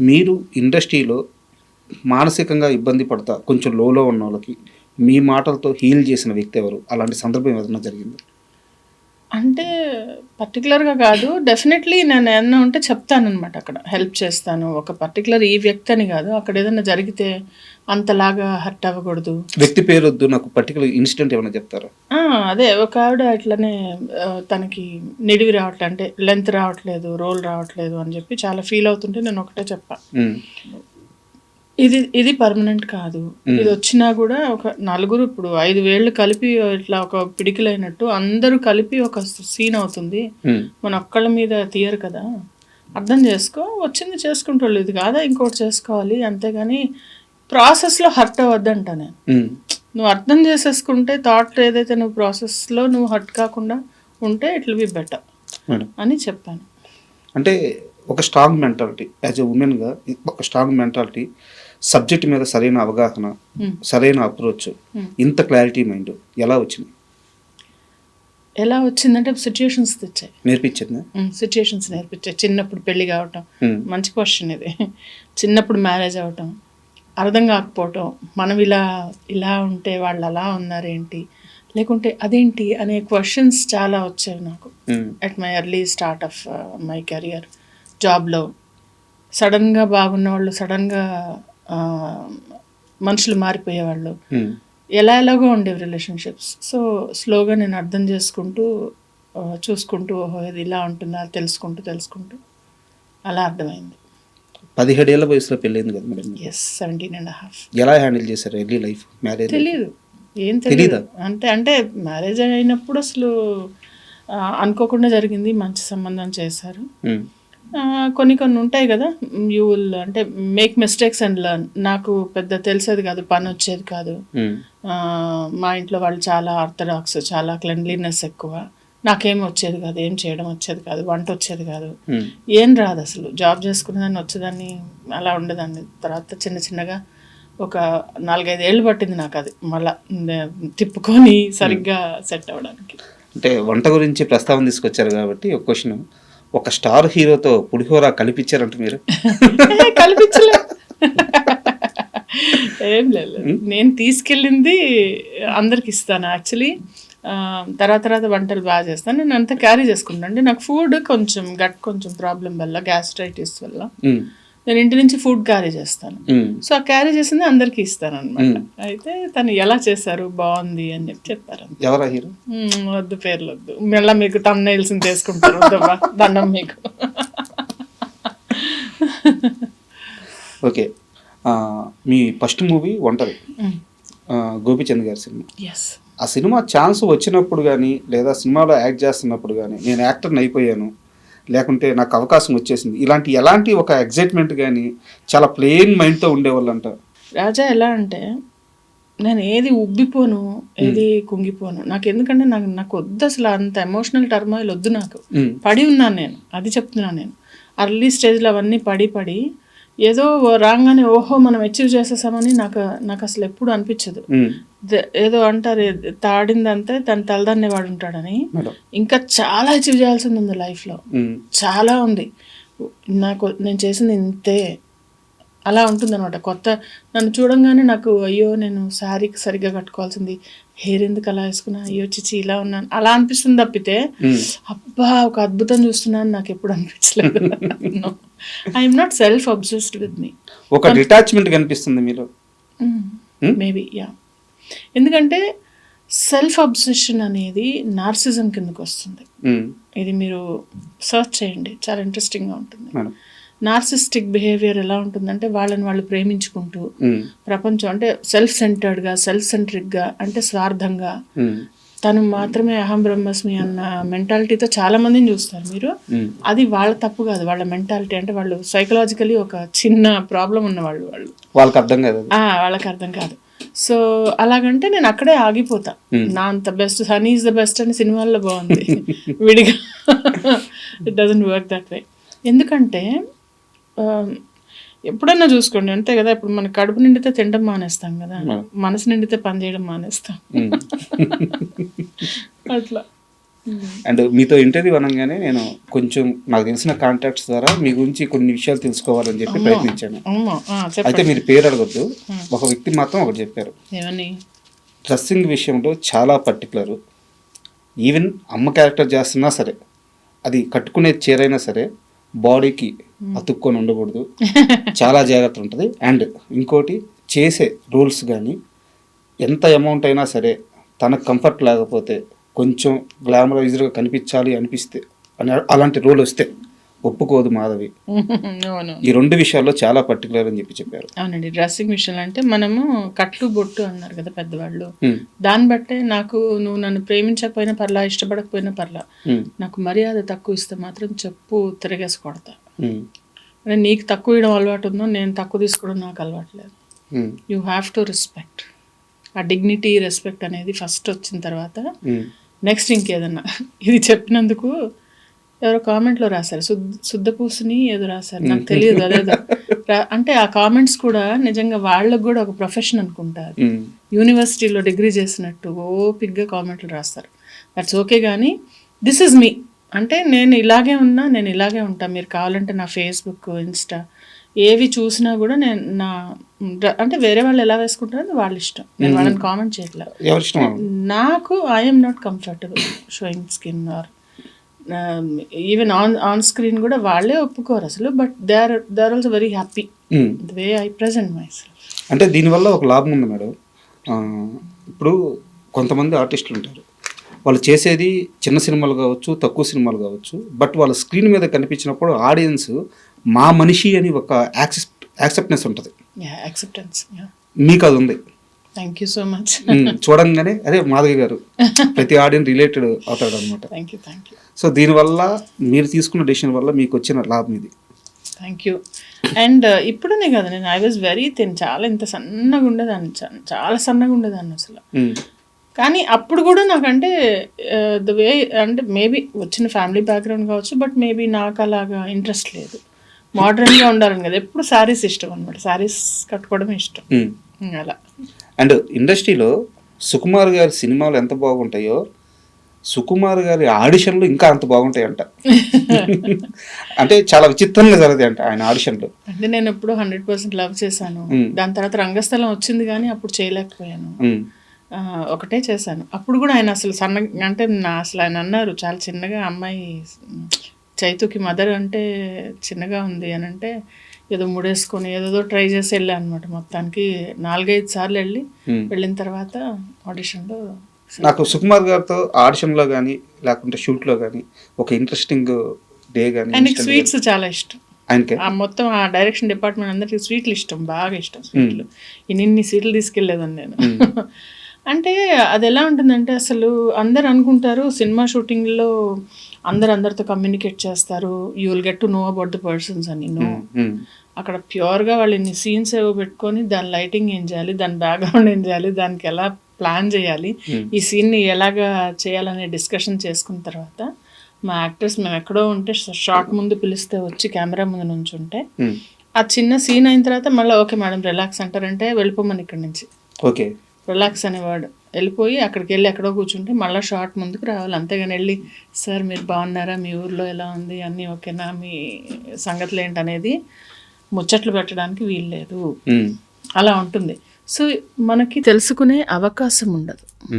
మీరు ఇండస్ట్రీలో మానసికంగా ఇబ్బంది పడతా కొంచెం లోలో ఉన్న వాళ్ళకి మీ మాటలతో హీల్ చేసిన వ్యక్తి ఎవరు? అలాంటి సందర్భం ఏదైనా జరిగింది? అంటే పర్టికులర్గా కాదు. డెఫినెట్లీ నేను ఏమన్నా ఉంటే చెప్తానమాట అక్కడ. హెల్ప్ చేస్తాను. ఒక పర్టికులర్ ఈ వ్యక్తి అని కాదు. అక్కడ ఏదైనా జరిగితే అంతలాగా హర్ట్ అవ్వకూడదు. వ్యక్తి పేరు వద్దు. నాకు పర్టికులర్ ఇన్సిడెంట్ ఏమైనా చెప్తారా? అదే ఒక ఆవిడ ఇట్లనే తనకి నిడివి రావట్లేదు అంటే లెంత్ రావట్లేదు రోల్ రావట్లేదు అని చెప్పి చాలా ఫీల్ అవుతుంటే నేను ఒకటే చెప్పా. ఉమ్, ఇది ఇది పర్మనెంట్ కాదు. ఇది వచ్చినా కూడా ఒక నలుగురు ఇప్పుడు ఐదు వేళ్ళు కలిపి ఇట్లా ఒక పిడికిలైనట్టు అందరూ కలిపి ఒక సీన్ అవుతుంది. మన ఒక్కళ్ళ మీద తీయరు కదా. అర్థం చేసుకో వచ్చింది చేసుకుంటాళ్ళు. ఇది కాదా ఇంకోటి చేసుకోవాలి. అంతేగాని ప్రాసెస్లో హర్ట్ అవ్వద్దంట నేను. నువ్వు అర్థం చేసేసుకుంటే థాట్ ఏదైతే నువ్వు ప్రాసెస్లో నువ్వు హర్ట్ కాకుండా ఉంటే ఇట్ విల్ బి బెటర్ అని చెప్పాను. అంటే ఒక స్ట్రాంగ్ మెంటాలిటీ యాజ్ ఎ ఉమెన్గా ఒక స్ట్రాంగ్ మెంటాలిటీ సబ్జెక్ట్ మీద సరైన అవగాహన Hmm. సరైన అప్రోచ్ Hmm. ఇంత క్లారిటీ మైండ్ ఎలా వచ్చింది? ఎలా వచ్చిందంటే సిచ్యుయేషన్స్ తెచ్చాయి. నేర్పించిందా? సిచ్యుయేషన్స్ నేర్పించాయి. చిన్నప్పుడు పెళ్ళి కావటం Hmm. మంచి క్వశ్చన్ ఇది. చిన్నప్పుడు మ్యారేజ్ అవటం అర్థం కాకపోవటం మనం ఇలా ఇలా ఉంటే వాళ్ళు అలా ఉన్నారేంటి? లేకుంటే అదేంటి అనే క్వశ్చన్స్ చాలా వచ్చేవి నాకు. At my early start of my career జాబ్లో సడన్గా బాగున్న వాళ్ళు సడన్గా మనుషులు మారిపోయేవాళ్ళు. ఎలా ఎలాగో ఉండేవి రిలేషన్షిప్స్. సో స్లోగా నేను అర్థం చేసుకుంటూ చూసుకుంటూ ఓహో ఇది ఇలా ఉంటుందా తెలుసుకుంటూ తెలుసుకుంటూ అలా అర్థమైంది. పదిహేడేళ్ళ వయసులో పెళ్ళైంది కదా madam yes seventeen and half ఎలా హ్యాండిల్ చేశారు ఎర్లీ లైఫ్ మ్యారేజ్? తెలీదు. ఏం? తెలియదు అంటే అంటే మ్యారేజ్ అయినప్పుడు అసలు అనుకోకుండా జరిగింది మంచి సంబంధం చేశారు. కొన్ని కొన్ని ఉంటాయి కదా. యూ విల్ అంటే మేక్ మిస్టేక్స్ అండ్ లర్న్ నాకు పెద్ద తెలిసేది కాదు పని వచ్చేది కాదు. ఆ, మా ఇంట్లో వాళ్ళు చాలా ఆర్థడాక్స్ చాలా క్లెన్లీనెస్ ఎక్కువ. నాకేం వచ్చేది కాదు ఏం చేయడం వచ్చేది కాదు వంట వచ్చేది కాదు. ఏం రాదు అసలు. జాబ్ చేసుకునేదాన్ని వచ్చేదాన్ని అలా ఉండేదాన్ని. తర్వాత చిన్న చిన్నగా ఒక నాలుగైదు ఏళ్ళు పట్టింది నాకు అది. మళ్ళా తిప్పుకొని సరిగ్గా సెట్ అవ్వడానికి. అంటే వంట గురించి ప్రస్తావన తీసుకొచ్చారు కాబట్టి ఒక క్వశ్చన్ ఒక స్టార్ హీరోతో పులిహోర కలిపించారంట మీరు? కల్పించలే. ఏం లేదు నేను తీసుకెళ్ళింది అందరికి ఇస్తాను యాక్చువల్లీ. తర్వాత తర్వాత వంటలు బాగా చేస్తాను. నేను అంతా క్యారీ చేసుకుంటాను. అంటే నాకు ఫుడ్ కొంచెం గట్ కొంచెం ప్రాబ్లం వల్ల గ్యాస్ట్రైటిస్ వల్ల. నేను ఇంటి నుంచి ఫుడ్ క్యారీ చేస్తాను. సో ఆ క్యారీ చేసింది అందరికి ఇస్తాను అనమాట అయితే తను ఎలా చేశారు? బాగుంది అని చెప్పి చెప్పారు. ఎవరా హీరో? వద్దు పేర్లు వద్దు. మళ్ళీ మీకు తమ్ నైల్స్ తీసుకుంటారు. దండం మీకు. ఓకే. మీ ఫస్ట్ మూవీ ఒంటరి. గోపిచంద్ గారి సినిమా. ఆ సినిమా ఛాన్స్ వచ్చినప్పుడు కానీ లేదా సినిమాలో యాక్ట్ చేస్తున్నప్పుడు కానీ నేను యాక్టర్ని అయిపోయాను. లేకుంటే నాకు అవకాశం వచ్చేసింది. ఇలాంటి ఎలాంటి ఒక ఎగ్జైట్మెంట్ కానీ చాలా ప్లెయిన్ మైండ్తో ఉండేవాళ్ళంట. రాజా ఎలా అంటే నేను ఏది ఉబ్బిపోను ఏది కుంగిపోను నాకు ఎందుకంటే నాకు నాకు వద్దు అసలు అంత ఎమోషనల్ టర్మాయిల్ వద్దు నాకు. పడి ఉన్నాను నేను అది చెప్తున్నాను నేను. అర్లీ స్టేజ్లో అవన్నీ పడి పడి ఏదో రాగానే ఓహో మనం అచీవ్ చేసేసామని నాకు నాకు అసలు ఎప్పుడు అనిపించదు. ఏదో అంటారు "ఏ- తాడిందంతే తన తలదన్నే వాడు ఉంటాడని ఇంకా చాలా అచీవ్ చేయాల్సింది ఉంది లైఫ్లో. చాలా ఉంది. నాకు నేను చేసింది ఇంతే. అలా ఉంటుంది అనమాట కొత్త నన్ను చూడంగానే నాకు అయ్యో నేను శారీ సరిగ్గా కట్టుకోవాల్సింది. హెయిర్ ఎందుకు అలా వేసుకున్నా? అయ్యో చిచి ఇలా ఉన్నాను. అలా అనిపిస్తుంది తప్పితే అబ్బా ఒక అద్భుతం చూస్తున్నాను. నాకు ఎప్పుడు అనిపించలేదు. I'm not self obsessed with me ఒక డిటాచ్మెంట్ కనిపిస్తుంది మీలో. మేబీ యా ఎందుకంటే సెల్ఫ్ అబ్సెషన్ అనేది నార్సిజం కిందకు వస్తుంది. ఉమ్, ఇది మీరు సర్చ్ చేయండి. చాలా ఇంట్రెస్టింగ్గా ఉంటుంది. నార్సిస్టిక్ బిహేవియర్ ఎలా ఉంటుందంటే వాళ్ళని వాళ్ళు ప్రేమించుకుంటూ ఉమ్, ప్రపంచం అంటే సెల్ఫ్ సెంటర్డ్గా సెల్ఫ్ సెంట్రిక్గా అంటే స్వార్థంగా ఉమ్, తను మాత్రమే అహం బ్రహ్మస్మి అన్న మెంటాలిటీతో చాలా మందిని చూస్తారు మీరు. అది వాళ్ళ తప్పు కాదు. వాళ్ళ మెంటాలిటీ అంటే వాళ్ళు సైకలాజికలీ ఒక చిన్న ప్రాబ్లం ఉన్న వాళ్ళు. వాళ్ళు వాళ్ళకి అర్థం కాదు వాళ్ళకి అర్థం కాదు. సో అలాగంటే నేను అక్కడే ఆగిపోతా. నా అంత best honey is the best అని సినిమాల్లో బాగుంది. విడిగా. It doesn't work that way ఎందుకంటే ఎప్పుడన్నా చూసుకోండి. అంతే కదా ఇప్పుడు మన కడుపు నిండితే తినడం మానేస్తాం కదా. మనసు నిండితే పని చేయడం మానేస్తాం. ఉమ్. అట్లా. అండ్ మీతో ఇంటర్వ్యూ అనగానే నేను కొంచెం నాకు తెలిసిన కాంటాక్ట్స్ ద్వారా మీ గురించి కొన్ని విషయాలు తెలుసుకోవాలని చెప్పి ప్రయత్నించాను. అయితే మీరు పేరు అడగొద్దు. ఒక వ్యక్తి మాత్రం ఒకటి చెప్పారు. డ్రెస్సింగ్ విషయంలో చాలా పర్టికులర్ ఈవెన్ అమ్మ క్యారెక్టర్ చేస్తున్నా సరే అది కట్టుకునే చీరైనా సరే బాడీకి అతుక్కొని ఉండకూడదు. చాలా జాగ్రత్త ఉంటుంది. అండ్ ఇంకోటి చేసే రూల్స్ కానీ ఎంత అమౌంట్ అయినా సరే తనకు కంఫర్ట్ లేకపోతే కొంచెం గ్లామరైజ్డ్గా కనిపించాలి అనిపిస్తే అని అలాంటి రూల్ వస్తే ఒప్పుకోదు మాధవి. అవును. ఈ రెండు విషయాల్లో చాలా పర్టికులర్ అని చెప్పి చెప్పారు. అవునండి. డ్రెస్సింగ్ విషయంలో అంటే మనము కట్లు బొట్టు అన్నారు కదా పెద్దవాళ్ళు. దాన్ని బట్టే నాకు నువ్వు నన్ను ప్రేమించకపోయినా పర్లా ఇష్టపడకపోయినా పర్లా. నాకు మర్యాద తక్కువ ఇస్తే మాత్రం చెప్పు తిరగేసి కొడతా. నీకు తక్కువ ఇవ్వడం అలవాటు ఉందో నేను తక్కువ తీసుకోవడం నాకు అలవాటు లేదు. యూ హ్యావ్ టు రెస్పెక్ట్ ఆ డిగ్నిటీ రెస్పెక్ట్ అనేది ఫస్ట్ వచ్చిన తర్వాత నెక్స్ట్ ఇంకేదన్నా? ఇది చెప్పినందుకు ఎవరో కామెంట్లో రాశారు. శుద్ధ శుద్ధపూసని ఏదో రాశారు. నాకు తెలియదు అదేదో. రా- అంటే ఆ కామెంట్స్ కూడా నిజంగా వాళ్ళకు కూడా ఒక ప్రొఫెషన్ అనుకుంటారు. యూనివర్సిటీలో డిగ్రీ చేసినట్టు ఓపిక్గా కామెంట్లు రాస్తారు. దట్స్ ఓకే కానీ దిస్ ఇస్ మీ అంటే నేను ఇలాగే ఉన్నా నేను ఇలాగే ఉంటా. మీరు కావాలంటే నా ఫేస్బుక్ ఇన్స్టా ఏవి చూసినా కూడా నేను నా అంటే వేరే వాళ్ళు ఎలా వేసుకుంటారో వాళ్ళ ఇష్టం. నేను వాళ్ళని కామెంట్ చేయట్లేదు. నాకు I'm not comfortable showing skin or even on on screen కూడా వాళ్ళే ఒప్పుకోరు అసలు but they are they are also very happy. The way I present my అంటే దీనివల్ల ఒక లాభం ఉంది మేడం. ఇప్పుడు కొంతమంది ఆర్టిస్టులు ఉంటారు. వాళ్ళు చేసేది చిన్న సినిమాలు కావచ్చు తక్కువ సినిమాలు కావచ్చు బట్ వాళ్ళ స్క్రీన్ మీద కనిపించినప్పుడు ఆడియన్స్ మా మనిషి అని ఒక యాక్సెప్ట్ యాక్సెప్టెన్స్ ఉంటుంది. యా యాక్సెప్టెన్స్ యా మీకు అది ఉంది థ్యాంక్ యూ సో మచ్ చూడంగానే అదే మాధవి గారు ప్రతి ఆడియన్స్ రిలేటెడ్ అవుతాడు అనమాట thank you thank you so దీనివల్ల మీరు తీసుకున్న డెసిషన్ వల్ల మీకు వచ్చిన లాభం ఇది. థ్యాంక్ యూ అండ్ uh, ఇప్పుడునే కదా నేను ఐ వాజ్ వెరీ థిన్ చాలా ఇంత సన్నగా ఉండేదాన్ని చాలా సన్నగా ఉండేదాన్ని అసలు. కానీ అప్పుడు కూడా నాకంటే ద వే అంటే మేబీ వచ్చిన ఫ్యామిలీ బ్యాక్గ్రౌండ్ కావచ్చు బట్ మేబీ నాకు అలాగా ఇంట్రెస్ట్ లేదు. మోడర్న్గా ఉండాలని కదా. ఎప్పుడు శారీస్ ఇష్టం అనమాట శారీస్ కట్టుకోవడం ఇష్టం. ఉమ్. ఉమ్, అలా. అండ్ ఇండస్ట్రీలో సుకుమార్ గారి సినిమాలు ఎంత బాగుంటాయో సుకుమార్ గారి ఆడిషన్లు ఇంకా అంత బాగుంటాయంట. అంటే చాలా విచిత్రంగా జరుగుతాయి అంట ఆయన ఆడిషన్లు. అంటే నేను ఎప్పుడు హండ్రెడ్ పర్సెంట్ లవ్ చేశాను. మ్మ్. దాని తర్వాత రంగస్థలం వచ్చింది కానీ అప్పుడు చేయలేకపోయాను. ఒకటే చేశాను. అప్పుడు కూడా ఆయన అసలు సన్న అంటే నా అసలు ఆయన అన్నారు చాలా చిన్నగా అమ్మాయి చైతుకి మదర్ అంటే చిన్నగా ఉంది అని అంటే ఏదో ముడేసుకొని ఏదేదో ట్రై చేసి వెళ్ళా అనమాట మొత్తానికి నాలుగైదు సార్లు వెళ్ళి ఉమ్. వెళ్ళిన తర్వాత ఆడిషన్లో నాకు సుకుమార్ గారితో ఆడిషన్లో కానీ లేకుంటే షూట్లో కానీ ఒక ఇంట్రెస్టింగ్ డే కానీ ఆయనకి స్వీట్స్ చాలా ఇష్టం. ఆయనకే? ఆ మొత్తం ఆ డైరెక్షన్ డిపార్ట్మెంట్ అందరికి స్వీట్లు ఇష్టం బాగా ఇష్టం స్వీట్లు ఇన్ని స్వీట్లు తీసుకెళ్ళేదని నేను. అంటే అది ఎలా ఉంటుందంటే అసలు అందరు అనుకుంటారు సినిమా షూటింగ్లో అందరు అందరితో కమ్యూనికేట్ చేస్తారు. You will get to know about the persons అని. నో ఉమ్, అక్కడ ప్యూర్గా వాళ్ళు ఇన్ని సీన్స్ ఏవో పెట్టుకొని దాని లైటింగ్ ఏం చేయాలి దాని బ్యాక్గ్రౌండ్ ఏం చేయాలి దానికి ఎలా ప్లాన్ చేయాలి ఈ సీన్ని ఎలాగా చేయాలనే డిస్కషన్ చేసుకున్న తర్వాత మా యాక్టర్స్ మేము ఎక్కడో ఉంటే షార్ట్ ముందు పిలిస్తే వచ్చి కెమెరా ముందు నుంచుంటే ఉమ్, ఆ చిన్న సీన్ అయిన తర్వాత మళ్ళీ ఓకే మేడం రిలాక్స్ అంటారంటే వెళ్ళిపోమని ఇక్కడి నుంచి. ఓకే. రిలాక్స్ అనేవాడు. వెళ్ళిపోయి అక్కడికి వెళ్ళి ఎక్కడో కూర్చుంటే మళ్ళీ షార్ట్ ముందుకు రావాలి. అంతేగాని వెళ్ళి సార్ మీరు బాగున్నారా? మీ ఊర్లో ఎలా ఉంది? అన్నీ ఓకేనా? మీ సంగతులు ఏంటనేది ముచ్చట్లు పెట్టడానికి వీల్లేదు. అలా ఉంటుంది. సో మనకి తెలుసుకునే అవకాశం ఉండదు.